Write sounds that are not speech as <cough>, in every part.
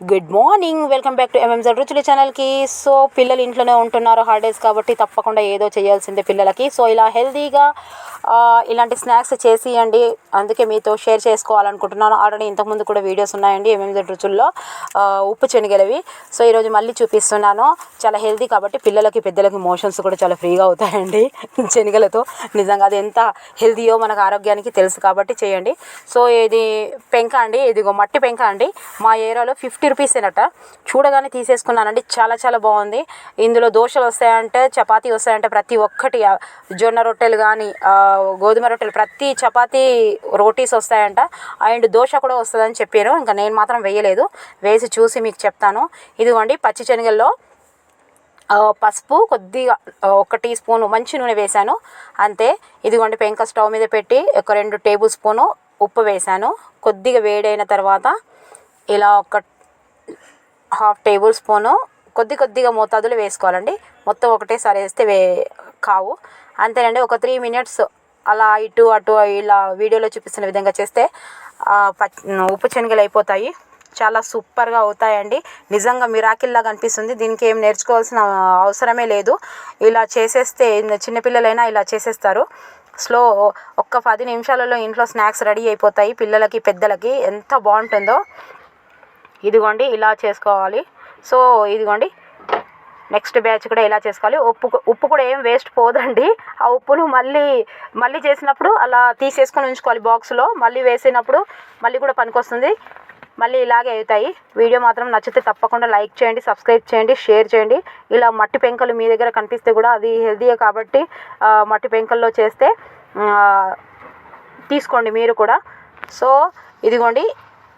Good morning welcome back to MMZ రుచుల ఛానల్కి so పిల్లలు ఇంట్లోనే ఉంటున్నారు హాలిడేస్ కాబట్టి తప్పకుండా ఏదో చేయాల్సిందే పిల్లలకి. సో ఇలా హెల్తీగా ఇలాంటి స్నాక్స్ చేసియండి. అందుకే మీతో షేర్ చేసుకోవాలనుకుంటున్నాను. ఆల్రెడీ ఇంతకుముందు కూడా వీడియోస్ ఉన్నాయండి ఎంఎంజెడ్ రుచుల్లో ఉప్పు శనగలవి. సో ఈరోజు మళ్ళీ చూపిస్తున్నాను. చాలా హెల్తీ కాబట్టి పిల్లలకి పెద్దలకి మోషన్స్ కూడా చాలా ఫ్రీగా అవుతాయండి. <laughs> శనగలతో. నిజంగా అది ఎంత హెల్తీయో మనకు ఆరోగ్యానికి తెలుసు కాబట్టి చేయండి. సో ఇది పెంక అండి. ఇదిగో మట్టి పెంక అండి. మా ఏరియాలో ఫిఫ్టీ రూపీసేనట చూడగానే తీసేసుకున్నానండి. చాలా చాలా బాగుంది. ఇందులో దోశలు వస్తాయంటే చపాతీ వస్తాయంటే ప్రతి ఒక్కటి జొన్న రొట్టెలు కానీ గోధుమ రొట్టెలు ప్రతి చపాతీ రోటీస్ వస్తాయంట. అండ్ దోశ కూడా వస్తుందని చెప్పారు. ఇంకా నేను మాత్రం వేయలేదు. వేసి చూసి మీకు చెప్తాను. ఇదిగోండి పచ్చి శనగల్లో పసుపు కొద్దిగా ఒక టీ స్పూన్ మంచి నూనె వేశాను. అంతే. ఇదిగోండి పెంక స్టవ్ మీద పెట్టి ఒక రెండు టేబుల్ స్పూను ఉప్పు వేశాను. కొద్దిగా వేడైన తర్వాత ఇలా ఒక హాఫ్ టేబుల్ స్పూను కొద్ది కొద్దిగా మోతాదులో వేసుకోవాలండి. మొత్తం ఒకటేసారి వేస్తే వే కావు. అంతేనండి ఒక త్రీ మినిట్స్ అలా ఇటు అటు ఇలా వీడియోలో చూపిస్తున్న విధంగా చేస్తే ఉప్పు శనగలు అయిపోతాయి. చాలా సూపర్గా అవుతాయండి. నిజంగా మిరాకిల్లాగా అనిపిస్తుంది. దీనికి ఏం నేర్చుకోవాల్సిన అవసరమే లేదు. ఇలా చేసేస్తే చిన్నపిల్లలైనా ఇలా చేసేస్తారు. స్లో ఒక్క పది నిమిషాలలో ఇంట్లో స్నాక్స్ రెడీ అయిపోతాయి. పిల్లలకి పెద్దలకి ఎంత బాగుంటుందో. ఇదిగోండి ఇలా చేసుకోవాలి. సో ఇదిగోండి నెక్స్ట్ బ్యాచ్ కూడా ఇలా చేసుకోవాలి. ఉప్పు ఉప్పు కూడా ఏం వేస్ట్ పోదండి. ఆ ఉప్పును మళ్ళీ మళ్ళీ చేసినప్పుడు అలా తీసేసుకొని ఉంచుకోవాలి బాక్స్లో. మళ్ళీ వేసినప్పుడు మళ్ళీ కూడా పనికొస్తుంది. మళ్ళీ ఇలాగే అవుతాయి. వీడియో మాత్రం నచ్చితే తప్పకుండా లైక్ చేయండి సబ్స్క్రైబ్ చేయండి షేర్ చేయండి. ఇలా మట్టి పెంకలు మీ దగ్గర కనిపిస్తే కూడా అది హెల్తీయే కాబట్టి మట్టి పెంకల్లో చేస్తే తీసుకోండి మీరు కూడా. సో ఇదిగోండి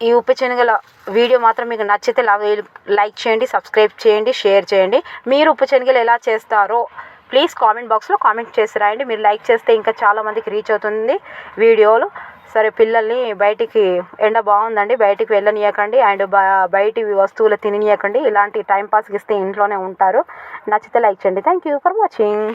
ఈ ఉప్పు శనగల వీడియో మాత్రం మీకు నచ్చితే లవ్- లైక్ చేయండి సబ్స్క్రైబ్ చేయండి షేర్ చేయండి. మీరు ఉప్పు శనగలు ఎలా చేస్తారో ప్లీజ్ కామెంట్ బాక్స్లో కామెంట్ చేసి రాయండి. మీరు లైక్ చేస్తే ఇంకా చాలామందికి రీచ్ అవుతుంది వీడియోలు. సరే పిల్లల్ని బయటికి ఎండ బాగుందండి బయటికి వెళ్ళనీయకండి అండ్ బ బయటి వస్తువులు తిననీయకండి. ఇలాంటి టైం పాస్కి ఇస్తే ఇంట్లోనే ఉంటారు. నచ్చితే లైక్ చేయండి. Thank you for watching.